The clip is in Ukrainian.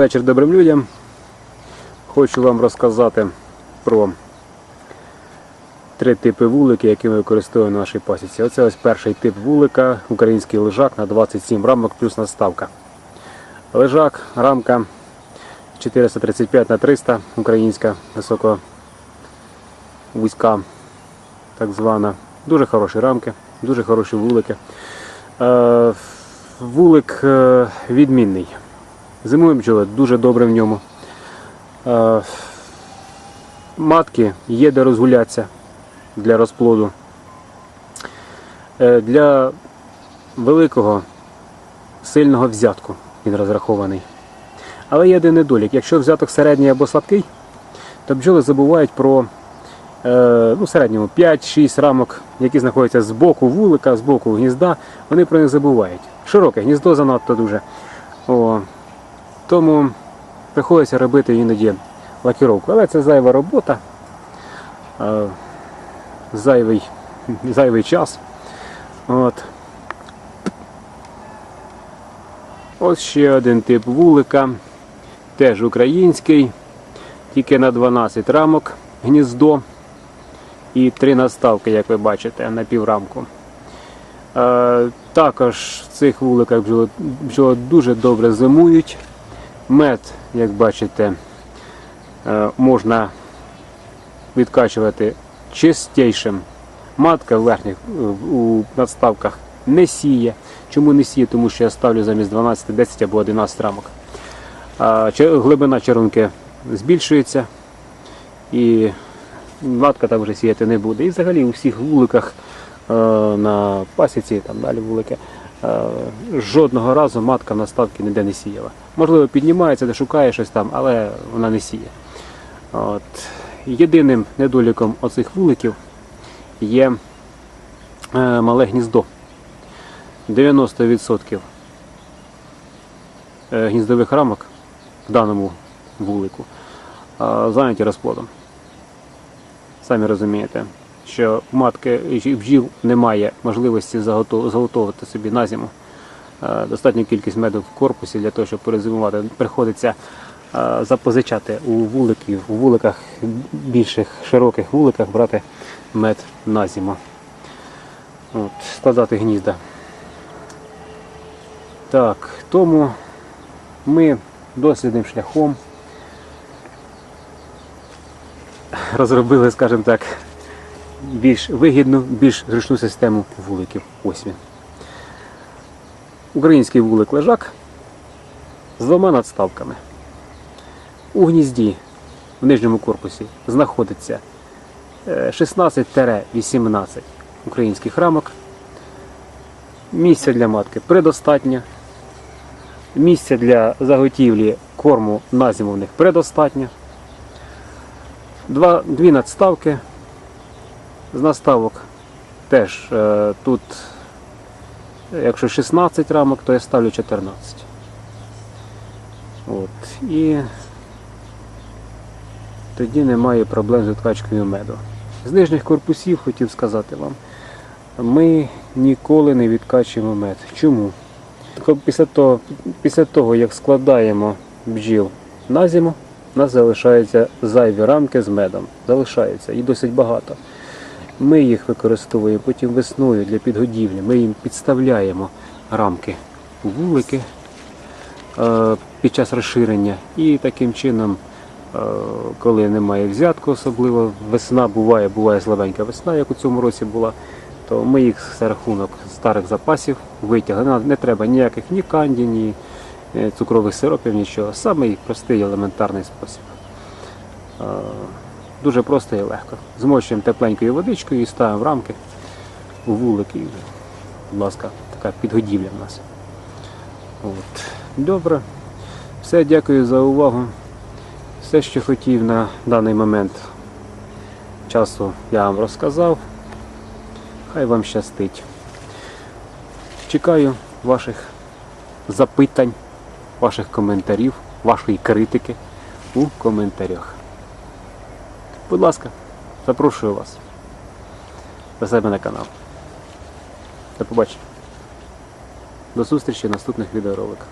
Вечір добрим людям. Хочу вам розказати про три типи вулики, які ми використовуємо на нашій пасіці. Оце ось перший тип вулика, український лежак на 27 рамок плюс наставка. Лежак, рамка 435 на 300 українська, високо вузька, так звана. Дуже хороші рамки, дуже хороші вулики. Е, вулик е, відмінний. Зимуємо бджоли дуже добре в ньому. Е, матки є де розгулятися для розплоду. Е, для великого сильного взятку він розрахований. Але є один недолік. Якщо взяток середній або слабкий, то бджоли забувають про е, ну, середньому 5-6 рамок, які знаходяться з боку вулика, з боку гнізда, вони про них забувають. Широке гніздо занадто дуже. О, тому приходиться робити іноді лакіровку. Але це зайва робота, зайвий, зайвий час. От. Ось ще один тип вулика, теж український, тільки на 12 рамок гніздо і три наставки, як ви бачите, на піврамку. Е, також в цих вуликах бджоли дуже добре зимують. Мед, як бачите, е, можна відкачувати чистішим. Матка в верхніх у надставках не сіє. Чому не сіє? Тому що я ставлю замість 12, 10 або 11 рамок. Глибина чарунки збільшується і матка там вже сіяти не буде. І взагалі у всіх вуликах е, на пасіці, там далі вулики, жодного разу матка на ставки ніде не сіяла. Можливо, піднімається, де шукає щось там, але вона не сіє. От. Єдиним недоліком оцих вуликів є е, мале гніздо. 90% е, гніздових рамок в даному вулику е, зайняті розплодом. Самі розумієте, що матки бджіл немає можливості заготовити собі на зиму е, достатню кількість меду в корпусі для того, щоб перезимувати. Приходиться е, запозичати у вуликів, у вуликах більших широких вуликах брати мед на зиму. От, складати гнізда. Так, тому ми дослідним шляхом розробили, скажімо так, більш вигідну, більш зручну систему вуликів. Ось він. Український вулик лежак з двома надставками. У гнізді в нижньому корпусі знаходиться е, 16-18 українських рамок. Місця для матки предостатньо. Місця для заготівлі корму на зиму в них предостатньо. Два, дві надставки. З наставок теж е, тут, якщо 16 рамок, то я ставлю 14. От. І тоді немає проблем з відкачкою меду. З нижніх корпусів хотів сказати вам, ми ніколи не відкачуємо мед. Чому? Після того, після того, як складаємо бджіл на зиму, у нас залишаються зайві рамки з медом. Залишаються і досить багато. Ми їх використовуємо потім весною для підгодівлі. Ми їм підставляємо рамки у вулики е, під час розширення. І таким чином, е, коли немає взятку, особливо весна буває, буває слабенька весна, як у цьому році була, то ми їх за рахунок старих запасів витягли. Не треба ніяких ні канді, ні е, цукрових сиропів, нічого. Самий простий елементарний спосіб. Дуже просто і легко. Змочуємо тепленькою водичкою і ставимо в рамки у вулик і, будь ласка, така підгодівля в нас. От. Добре. Все, дякую за увагу. Все, що хотів на даний момент часу я вам розказав. Хай вам щастить. Чекаю ваших запитань, ваших коментарів, вашої критики у коментарях. Будь ласка, запрошую вас до себе на канал. До побачення. До зустрічі в наступних відеороликах.